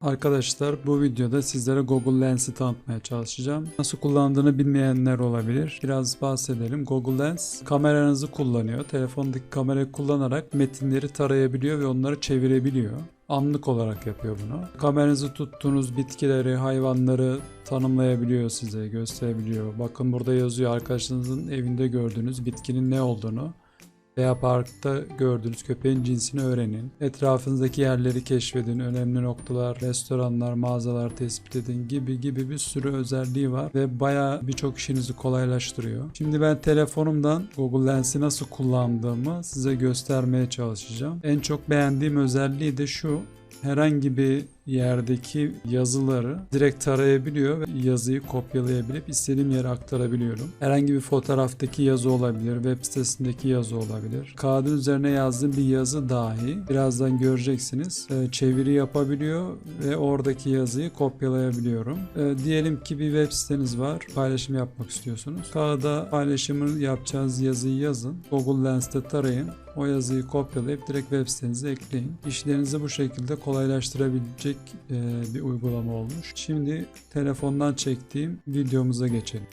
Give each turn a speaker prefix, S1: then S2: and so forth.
S1: Arkadaşlar bu videoda sizlere Google Lens'i tanıtmaya çalışacağım. Nasıl kullandığını bilmeyenler olabilir. Biraz bahsedelim. Google Lens kameranızı kullanıyor. Telefondaki kamerayı kullanarak metinleri tarayabiliyor ve onları çevirebiliyor. Anlık olarak yapıyor bunu. Kameranızı tuttuğunuz bitkileri, hayvanları tanımlayabiliyor size, gösterebiliyor. Bakın burada yazıyor arkadaşınızın evinde gördüğünüz bitkinin ne olduğunu veya parkta gördüğünüz köpeğin cinsini öğrenin. Etrafınızdaki yerleri keşfedin. Önemli noktalar, restoranlar, mağazalar tespit edin gibi gibi bir sürü özelliği var ve bayağı birçok işinizi kolaylaştırıyor. Şimdi ben telefonumdan Google Lens'i nasıl kullandığımı size göstermeye çalışacağım. En çok beğendiğim özelliği de şu. Herhangi bir yerdeki yazıları direkt tarayabiliyor ve yazıyı kopyalayabilip istediğim yere aktarabiliyorum. Herhangi bir fotoğraftaki yazı olabilir, web sitesindeki yazı olabilir. Kağıdın üzerine yazdığım bir yazı dahi birazdan göreceksiniz. e, Çeviri yapabiliyor ve oradaki yazıyı kopyalayabiliyorum. E, Diyelim ki bir web siteniz var, paylaşım yapmak istiyorsunuz. Kağıda paylaşımını yapacağınız yazıyı yazın. Google Lens'te tarayın. O yazıyı kopyalayıp direkt web sitenize ekleyin. İşlerinizi bu şekilde kolaylaştırabilecek e, bir uygulama olmuş. Şimdi telefondan çektiğim videomuza geçelim.